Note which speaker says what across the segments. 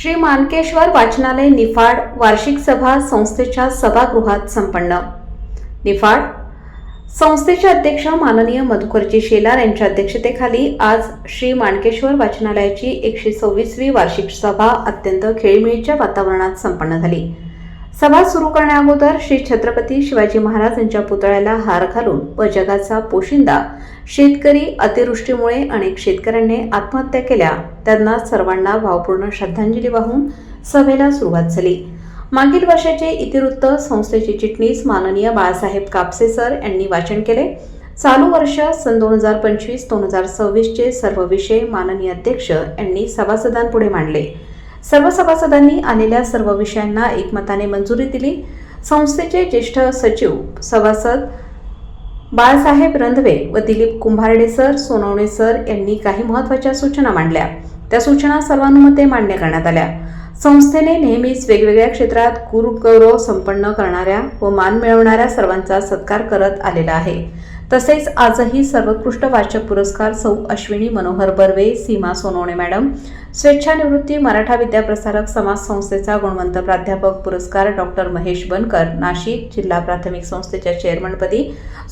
Speaker 1: श्री मानकेश्वर वाचनालय निफाड वार्षिक सभा संस्थेच्या सभागृहात संपन्न. निफाड संस्थेचे अध्यक्ष माननीय मधुकरजी शेलार यांच्या अध्यक्षतेखाली आज श्री मानकेश्वर वाचनालयाची एकशे सव्वीसवी वार्षिक सभा अत्यंत खेळीमेळीच्या वातावरणात संपन्न झाली. सभा सुरू करण्याअगोदर श्री छत्रपती शिवाजी महाराज यांच्या पुतळ्याला हार घालून व जगाचा पोशिंदा शेतकरी अतिवृष्टीमुळे अनेक शेतकऱ्यांनी आत्महत्या केल्या. त्यांना सर्वांना भावपूर्ण श्रद्धांजली वाहून सभेला सुरुवात झाली. मागील वर्षाचे इतिवृत्त संस्थेचे चिटणीस माननीय बाळासाहेब कापसे सर यांनी वाचन केले. चालू वर्ष सन दोन हजार पंचवीस दोन हजार सव्वीसचे सर्व विषय माननीय अध्यक्ष यांनी सभासदांपुढे मांडले. सर्व सभासदांनी आलेल्या सर्व विषयांना एकमताने मंजुरी दिली. संस्थेचे ज्येष्ठ सचिव सभासद बाळासाहेब रंधवे व दिलीप कुंभारडे सर सोनवणे सर यांनी काही महत्त्वाच्या सूचना मांडल्या. त्या सूचना सर्वानुमते मान्य करण्यात आल्या. संस्थेने नेहमीच वेगवेगळ्या क्षेत्रात गुरुगौरव संपन्न करणाऱ्या व मान मिळवणाऱ्या सर्वांचा सत्कार करत आलेला आहे. तसेच आजही सर्वोत्कृष्ट वाचक पुरस्कार सौ अश्विनी मनोहर बर्वे सीमा सोनवणे मॅडम स्वेच्छानिवृत्ती मराठा विद्याप्रसारक समाज संस्थेचा गुणवंत प्राध्यापक पुरस्कार डॉक्टर महेश बनकर नाशिक जिल्हा प्राथमिक संस्थेच्या चेअरमनपदी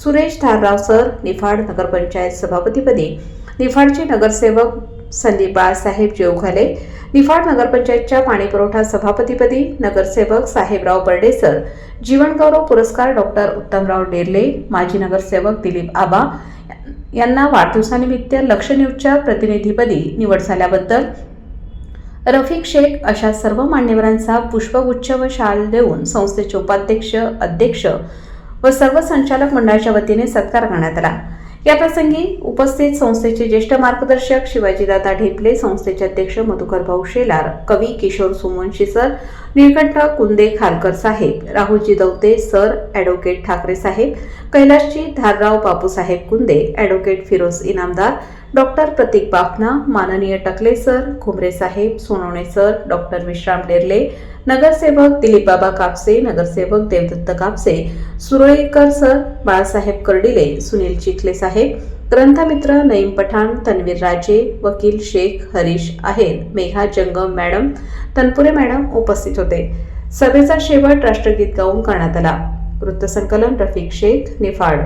Speaker 1: सुरेश धारराव सर निफाड नगरपंचायत सभापतीपदी निफाडचे नगरसेवक संदीप बाळासाहेब जेवघाले निफाड नगरपंचायतच्या पाणीपुरवठा सभापतीपदी नगरसेवक साहेबराव बर्डेसर जीवनगौरव पुरस्कार डॉक्टर उत्तमराव डेरले माजी नगरसेवक दिलीप आबा यांना वाढदिवसानिमित्त लक्ष न्यूजच्या प्रतिनिधीपदी निवड झाल्याबद्दल रफिक शेख अशा सर्व मान्यवरांचा पुष्पगुच्छ व शाल देऊन संस्थेचे उपाध्यक्ष अध्यक्ष व सर्व संचालक मंडळाच्या वतीने सत्कार करण्यात आला. याप्रसंगी उपस्थित संस्थेचे ज्येष्ठ मार्गदर्शक शिवाजीदादा ढेपले संस्थेचे अध्यक्ष मधुकर भाऊ शेलार कवी Kishor Sumanshi sir Nilkanth Kunde Khalkar saheb Rahulji Daute sir advocate Thackeray saheb Kailashji Dharrao Bapusaheb Kunde advocate Firoz Inamdar doctor Pratik Bafna माननीय Takle sir Khumre saheb Sonawane sir doctor Vishram Derle नगरसेवक दिलीपबाबा कापसे नगरसेवक Devdatt Kapse Suralikar sir Balasaheb Kardile Sunil Chikhale साहेब ग्रंथमित्र नईम पठाण तन्वीर राजे वकील शेख हरीश आहेर मेघा जंगम madam Tanpure madam उपस्थित होते. सभेचा शेवट राष्ट्रगीत गाऊन करण्यात आला. वृत्तसंकलन रफिक शेख निफाड.